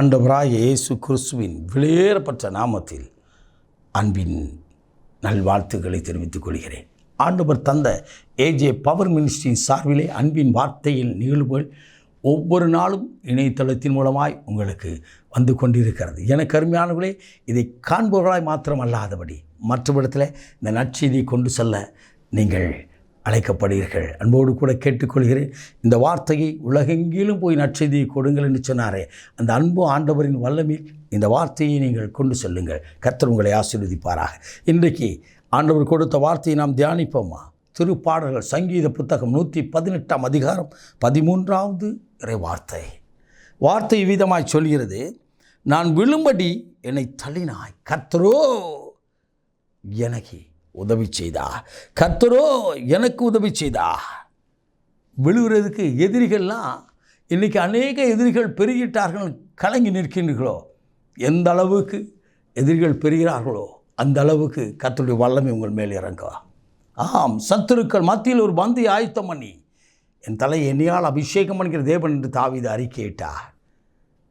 ஆண்டவராக இயேசு கிறிஸ்துவின் வெளியேறப்பட்ட நாமத்தில் அன்பின் நல்வாழ்த்துக்களை தெரிவித்துக் கொள்கிறேன். ஆண்டவர் தந்த ஏஜே பவர் மினிஸ்ட்ரியின் சார்பிலே அன்பின் வார்த்தையில் நிகழ்வுகள் ஒவ்வொரு நாளும் இணையதளத்தின் மூலமாய் உங்களுக்கு வந்து கொண்டிருக்கிறது. எனக்கு அருமையானவர்களே இதை காண்பவர்களாய் மாத்திரம் அல்லாதபடி மற்றவிடத்தில் இந்த நற்செய்தியை கொண்டு செல்ல நீங்கள் அழைக்கப்படுகிறீர்கள். அன்போடு கூட கேட்டுக்கொள்கிறேன். இந்த வார்த்தையை உலகெங்கிலும் போய் நற்செய்தியை கொடுங்கள் என்று சொன்னாரே. அந்த அன்பு ஆண்டவரின் வல்லமையில் இந்த வார்த்தையை நீங்கள் கொண்டு செல்லுங்கள். கர்த்தர் உங்களை ஆசீர்வதிப்பாராக. இன்றைக்கு ஆண்டவர் கொடுத்த வார்த்தையை நாம் தியானிப்போமா? திருப்பாடல்கள் சங்கீத புத்தகம் நூற்றி பதினெட்டாம் அதிகாரம் பதிமூன்றாவது இறை வார்த்தை. வார்த்தை விதமாய் சொல்கிறது நான் விழும்படி என்னை தள்ளினாய். கத்தரோ எனக்கு உதவி செய்தா? கர்த்தரோ எனக்கு உதவி செய்தா? விழுகிறதுக்கு எதிரிகள்லாம் இன்றைக்கி அநேக எதிரிகள் பெருகிட்டார்கள் கலங்கி நிற்கின்றீர்களோ? எந்த அளவுக்கு எதிரிகள் பெறுகிறார்களோ அந்த அளவுக்கு கத்தருடைய வல்லமை உங்கள் மேல் இறங்குவா. ஆம் சத்துருக்கள் மத்தியில் ஒரு பந்தி ஆயத்தம் பண்ணி என் தலை என்னையால் அபிஷேகம் பண்ணுகிற தேவன் என்று தாவித அறிக்கையிட்டார்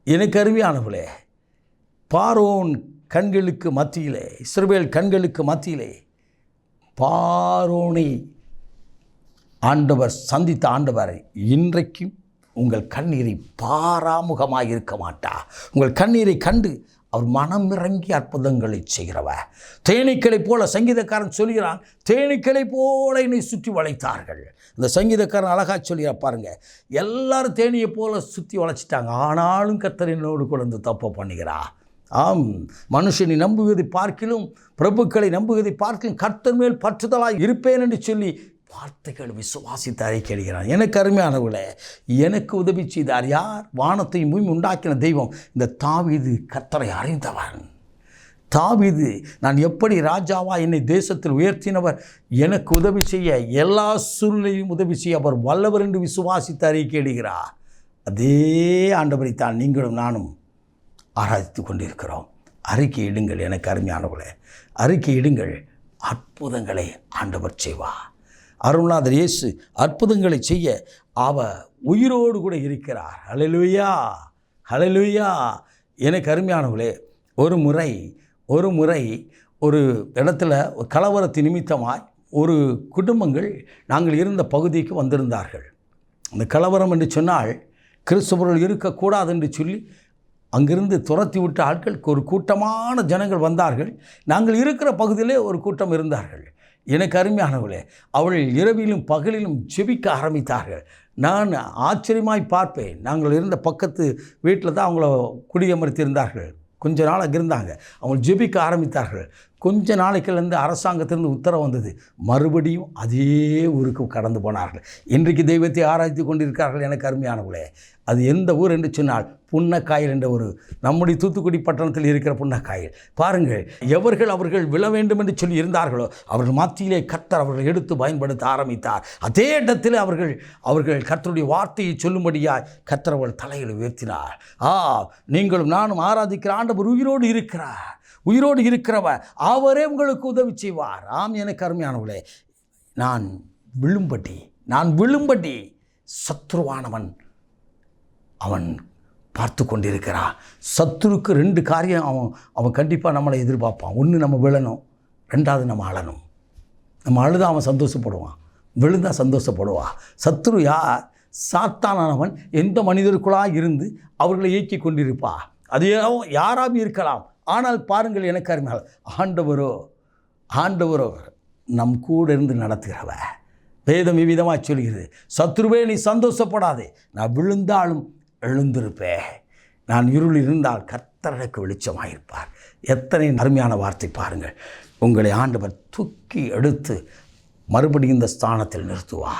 எனக்கு அருமையானவளே பாரோன் கண்களுக்கு மத்தியிலே இஸ்ரேல் கண்களுக்கு மத்தியிலே பாரோனை ஆண்டவர் சந்தித்த ஆண்டவர் இன்றைக்கும் உங்கள் கண்ணீரை பாராமுகமாக இருக்க மாட்டா. உங்கள் கண்ணீரை கண்டு அவர் மனம் இறங்கி அற்புதங்களை செய்கிறவர் தேனீக்களைப் போல சங்கீதக்காரன் சொல்கிறான் தேனீக்களைப் போல என்னை சுற்றி வளைத்தார்கள். இந்த சங்கீதக்காரன் அழகாக சொல்கிற பாருங்கள் எல்லாரும் தேனியை போல சுற்றி வளைச்சிட்டாங்க. ஆனாலும் கத்தர் என்னோடு கூட தப்பு பண்ணுகிறா ஆம் மனுஷனை நம்புவதை பார்க்கிலும் பிரபுக்களை நம்புவதை பார்க்கிலும் கர்த்தர் மேல் பற்றுதலாக இருப்பேன் என்று சொல்லி வார்த்தைகள் விசுவாசித்து அறிக்கையிடுகிறான் எனக்கு அருமையானவர்களே எனக்கு உதவி செய்தார் யார்? வானத்தையும் பூமி உண்டாக்கின தெய்வம் இந்த தாவிது கர்த்தரை அறிந்தவன். தாவிது நான் எப்படி ராஜாவா என்னை தேசத்தில் உயர்த்தினவர்? எனக்கு உதவி செய்ய எல்லா சூழ்நிலையும் உதவி செய்ய அவர் வல்லவர் என்று விசுவாசித்து அறிக்கையிடுகிறார் அதே ஆண்டவரை தான் நீங்களும் நானும் ஆராய்த்து கொண்டிருக்கிறோம். அறிக்கை இடுங்கள் எனக்கு அருமையானவர்களே. அறிக்கை இடுங்கள். அற்புதங்களை ஆண்டவர் செய்வா அருள்நாதர் இயேசு அற்புதங்களை செய்ய அவ உயிரோடு கூட இருக்கிறார். ஹலலுயா ஹலலுயா எனக்கு அருமையானவர்களே ஒரு முறை ஒரு முறை ஒரு இடத்துல ஒரு கலவரத்து நிமித்தமாய் ஒரு குடும்பங்கள் நாங்கள் இருந்த பகுதிக்கு வந்திருந்தார்கள். அந்த கலவரம் என்று சொன்னால் கிறிஸ்தவர்கள் இருக்கக்கூடாது என்று சொல்லி அங்கிருந்து துரத்தி விட்ட ஆட்கள் ஒரு கூட்டமான ஜனங்கள் வந்தார்கள். நாங்கள் இருக்கிற பகுதியிலே ஒரு கூட்டம் இருந்தார்கள். எனக்கு அருமையானவளே அவள் இரவிலும் பகலிலும் ஜெபிக்க ஆரம்பித்தார்கள். நான் ஆச்சரியமாய் பார்ப்பேன். நாங்கள் இருந்த பக்கத்து வீட்டில் தான் அவங்கள குடியமர்த்தியிருந்தார்கள். கொஞ்ச நாள் அங்கே இருந்தாங்க அவங்க ஜெபிக்க ஆரம்பித்தார்கள். கொஞ்ச நாளைக்குலேருந்து அரசாங்கத்திலிருந்து உத்தரவு வந்தது. மறுபடியும் அதே ஊருக்கு கடந்து போனார்கள். இன்றைக்கு தெய்வத்தை ஆராய்ச்சி கொண்டிருக்கிறார்கள் எனக்கு அருமையானவர்களே. அது எந்த ஊர் என்று சொன்னால் புன்னக்காயல் என்ற ஒரு நம்முடைய தூத்துக்குடி பட்டணத்தில் இருக்கிற புன்னக்காயல். பாருங்கள் எவர்கள் அவர்கள் விழ வேண்டும் என்று சொல்லி இருந்தார்களோ அவர்கள் மத்தியிலே கத்தர் அவர்கள் எடுத்து பயன்படுத்த ஆரம்பித்தார். அதே இடத்தில் அவர்கள் அவர்கள் கத்தருடைய வார்த்தையை சொல்லும்படியாய் கத்தர் அவர்கள் தலையில் உயர்த்தினார். ஆ நீங்களும் நானும் ஆராதிக்கிற ஆண்டவர் உயிரோடு இருக்கிறார். உயிரோடு இருக்கிறவர் அவரே உங்களுக்கு உதவி செய்வார். ஆம் எனக்கு அருமையானவர்களே நான் விழும்படி நான் விழும்படி சத்ருவானவன் அவன் பார்த்து கொண்டிருக்கிறான். சத்துருக்கு ரெண்டு காரியம் அவன் அவன் கண்டிப்பாக நம்மளை எதிர்பார்ப்பான். ஒன்று நம்ம விழணும் ரெண்டாவது நம்ம அழணும். நம்ம அழுதா அவன் சந்தோஷப்படுவான் விழுந்தா சந்தோஷப்படுவான். சத்ரு யார் சாத்தானவன் எந்த மனிதருக்குள்ளாக இருந்து அவர்களை இயக்கி கொண்டிருப்பா. அது யாராக இருக்கலாம். ஆனால் பாருங்கள் எனக்கு அருமையால் ஆண்டவரோ ஆண்டவரோ நம் கூட இருந்து நடத்துகிறவ. வேதம் இவ்விதமாக சொல்கிறது. சத்ருவே நீ சந்தோஷப்படாதே. நான் விழுந்தாலும் எழுந்திருப்பேன் நான் இருள் இருந்தால் கர்த்தருக்கு வெளிச்சமாயிருப்பார். எத்தனை அருமையான வார்த்தை பாருங்கள். உங்களை ஆண்டவர் தூக்கி எடுத்து மறுபடியும் இந்த ஸ்தானத்தில் நிறுத்துவா.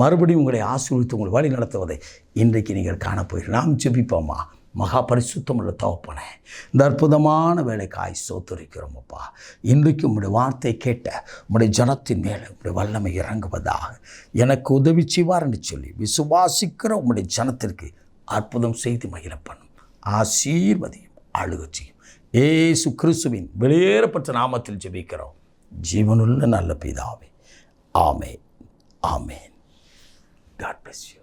மறுபடியும் உங்களை ஆசீர்வித்து உங்களை வழி நடத்துவதை இன்றைக்கு நீங்கள் காணப்போகிறீர்கள். நாம் செபிப்போமா மகா பரிசுத்தம் உள்ள தகப்பனே இந்த அற்புதமான வேலைக்காய் சோத்துரைக்கிறோம் அப்பா இன்றைக்கு உம்முடைய வார்த்தை கேட்ட உம்முடைய ஜனத்தின் மேலே உங்களுடைய வல்லமை இறங்குவதாக எனக்கு உதவி செய்வார் சொல்லி விசுவாசிக்கிற உம்முடைய ஜனத்திற்கு அற்புதம் செய்து மகிழ பண்ணும். ஆசீர்வதியும் ஆளுக செய்யும். ஏசு கிறிஸ்துவின் வெளியேறப்பட்ட நாமத்தில் ஜெபிக்கிறோம். ஜீவனுள்ள நல்ல பிதாவே. ஆமே ஆமேன். God bless you